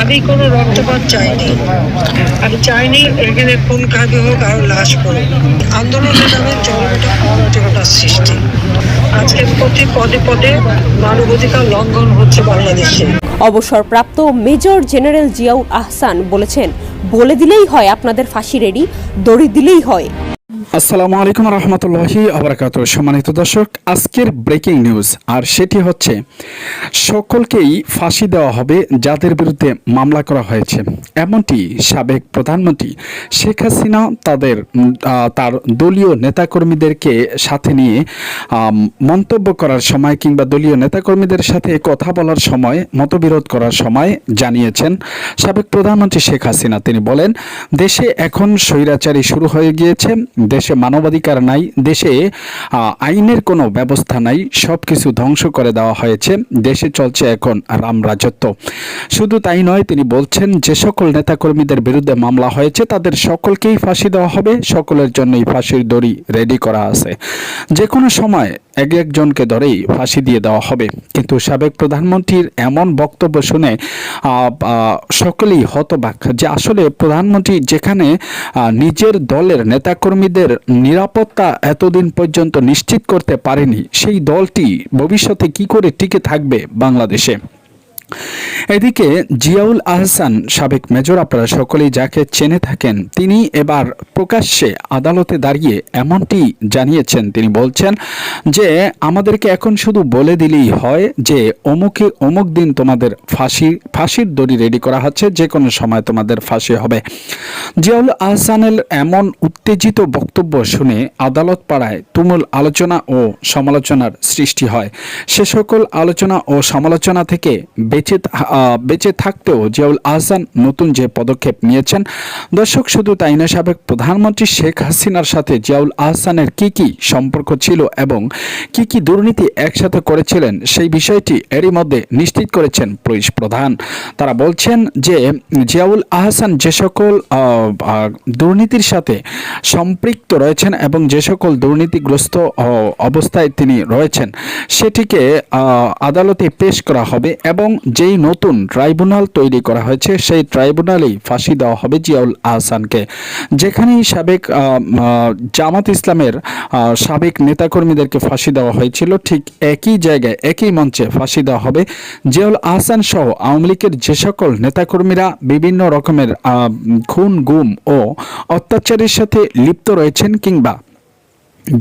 আমি কোনো রক্তপাত চাইনি। আমি চাইনি এখানে খুন খাবি হোক আর লাশ পড়ুক। আন্দোলনের নামে অরাজকতা সৃষ্টি। আজকে প্রতি পদে পদে মানবাধিকার লঙ্ঘন হচ্ছে বাংলাদেশে। অবসরপ্রাপ্ত মেজর জেনারেল জিয়াউল আহসান বলেছেন, বলে দিলেই হয় আপনাদের ফাঁসি রেডি, দড়ি দিলেই হয়। আসসালামু আলাইকুম রহমতুল্লাহি আবরাকাত সম্মানিত দর্শক, আজকের ব্রেকিং নিউজ আর সেটি হচ্ছে, সকলকেই ফাঁসি দেওয়া হবে যাদের বিরুদ্ধে মামলা করা হয়েছে। এমনটি সাবেক প্রধানমন্ত্রী শেখ হাসিনা তাদের তার দলীয় নেতাকর্মীদেরকে সাথে নিয়ে মন্তব্য করার সময় কিংবা দলীয় নেতাকর্মীদের সাথে কথা বলার সময়, মতবিরোধ করার সময় জানিয়েছেন সাবেক প্রধানমন্ত্রী শেখ হাসিনা। তিনি বলেন, দেশে এখন স্বৈরাচারী শুরু হয়ে গিয়েছে দেশে মানবাধিকার নাই, দেশে আইনের কোনো ব্যবস্থা নাই সব কিছু ধ্বংস করে দেওয়া হয়েছে, দেশে চলছে এখন রাম রাজত্ব। শুধু তাই নয়, তিনি বলছেন যে সকল নেতাকর্মীদের বিরুদ্ধে মামলা হয়েছে, তাদের সকলকেই ফাঁসি দেওয়া হবে, সকলের জন্যই ফাঁসির দড়ি রেডি করা আছে। যে কোনো সময় এক একজনকে ধরেই ফাঁসি দিয়ে দেওয়া হবে। কিন্তু সাবেক প্রধানমন্ত্রীর এমন বক্তব্য শুনে সকলেই হতবাক যে আসলে প্রধানমন্ত্রী যেখানে নিজের দলের নেতাকর্মীদের নিরাপত্তা এতদিন পর্যন্ত নিশ্চিত করতে পারেনি, সেই দলটি ভবিষ্যতে কি করে টিকে থাকবে বাংলাদেশে? এদিকে জিয়াউল আহসান, সাবেক মেজর, আপনারা সকলেই যাকে চেনে থাকেন, তিনি এবার প্রকাশ্যে আদালতে দাঁড়িয়ে এমনটি জানিয়েছেন। তিনি বলছেন যে, আমাদেরকে এখন শুধু বলে দিলেই হয় যে, অমুকে অমুক দিন তোমাদের ফাঁসি, ফাঁসির দড়ি রেডি করা হচ্ছে, যে কোনো সময় তোমাদের ফাঁসি হবে। জিয়াউল আহসানের এমন উত্তেজিত বক্তব্য শুনে আদালত পাড়ায় তুমুল আলোচনা ও সমালোচনার সৃষ্টি হয়। সে সকল আলোচনা ও সমালোচনা থেকে বেঁচে বেঁচে থাকতেও জিয়াউল আহসান নতুন যে পদক্ষেপ নিয়েছেন, দর্শক শুধু তাই না, সাবেক প্রধানমন্ত্রী শেখ হাসিনার সাথে জিয়াউল আহসানের কি কি সম্পর্ক ছিল এবং কি কি দুর্নীতি একসাথে করেছিলেন, সেই বিষয়টি এরই মধ্যে নিশ্চিত করেছেন পুলিশ প্রধান। তারা বলছেন যে, জিয়াউল আহসান যে সকল দুর্নীতির সাথে সম্পৃক্ত রয়েছেন এবং যে সকল দুর্নীতিগ্রস্ত অবস্থায় তিনি রয়েছেন, সেটিকে আদালতে পেশ করা হবে এবং যেই নতুন ট্রাইব্যুনাল তৈরি করা হয়েছে, সেই ট্রাইব্যুনালেই ফাঁসি দেওয়া হবে জিয়াউল আহসানকে। যেখানেই সাবেক জামাত ইসলামের সাবেক নেতাকর্মীদেরকে ফাঁসি দেওয়া হয়েছিল, ঠিক একই জায়গায়, একই মঞ্চে ফাঁসি দেওয়া হবে জিয়াউল আহসান সহ আওয়ামী লীগের যে সকল নেতাকর্মীরা বিভিন্ন রকমের খুন, গুম ও অত্যাচারের সাথে লিপ্ত রয়েছেন কিংবা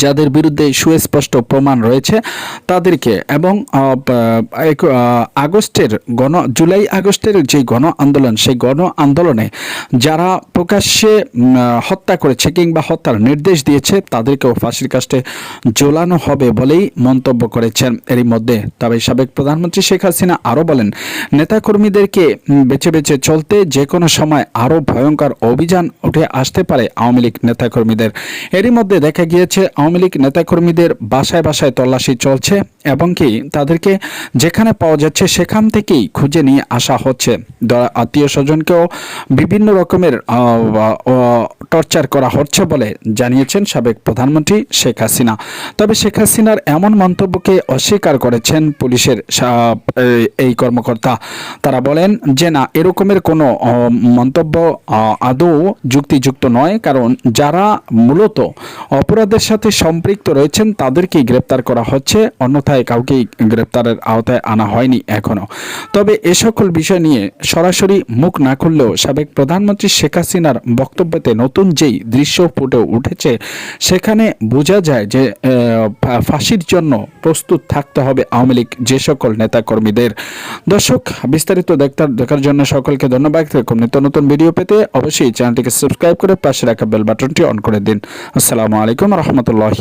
যাদের বিরুদ্ধে সুস্পষ্ট প্রমাণ রয়েছে তাদেরকে এবং আগস্টের গণ, জুলাই আগস্টের যে গণ আন্দোলন, সেই গণ আন্দোলনে যারা প্রকাশ্যে হত্যা করেছে কিংবা হত্যার নির্দেশ দিয়েছে, তাদেরকেও ফাঁসির কাস্টে ঝোলানো হবে বলেই মন্তব্য করেছেন। এরই মধ্যে তবে সাবেক প্রধানমন্ত্রী শেখ হাসিনা আরও বলেন, নেতাকর্মীদেরকে বেছে বেছে চলতে যে কোনো সময় আরও ভয়ঙ্কর অভিযান উঠে আসতে পারে আওয়ামী লীগ নেতাকর্মীদের। এরই মধ্যে দেখা গিয়েছে আওয়ামী লীগ নেতাকর্মীদের বাসায় বাসায় তল্লাশি চলছে এবং কি তাদেরকে যেখানে পাওয়া যাচ্ছে সেখান থেকেই খুঁজে নিয়ে আসা হচ্ছে। আত্মীয় স্বজনকেও বিভিন্ন রকমের টর্চার করা হচ্ছে বলে জানিয়েছেন সাবেক প্রধানমন্ত্রী শেখ হাসিনা। তবে শেখ হাসিনার এমন মন্তব্যকে অস্বীকার করেছেন পুলিশের এই- কর্মকর্তা। তারা বলেন যে না, এরকমের কোনো মন্তব্য আদৌ যুক্তিযুক্ত নয়, কারণ যারা মূলত অপরাধের সাথে সম্পৃক্ত রয়েছেন, তাদেরকেই গ্রেপ্তার করা হচ্ছে। অন্যথায় কাউকেই গ্রেপ্তারের আওতায় আনা হয়নি এখনও। তবে এ সকল বিষয় নিয়ে সরাসরি মুখ না খুললেও সাবেক প্রধানমন্ত্রী শেখ হাসিনার বক্তব্যতে নতুন যেই দৃশ্য ফুটে উঠেছে, সেখানে বোঝা যায় যে ফাঁসির জন্য প্রস্তুত থাকতে হবে আওয়ামী লীগ যে সকল নেতাকর্মীদের। দর্শক, বিস্তারিত দেখতার দেখার জন্য সকলকে ধন্যবাদ। এরকম নিত্য নতুন ভিডিও পেতে অবশ্যই চ্যানেলটিকে সাবস্ক্রাইব করে পাশে রাখা বেল বাটনটি অন করে দিন। আসসালামু আলাইকুম রহমতুল্লাহ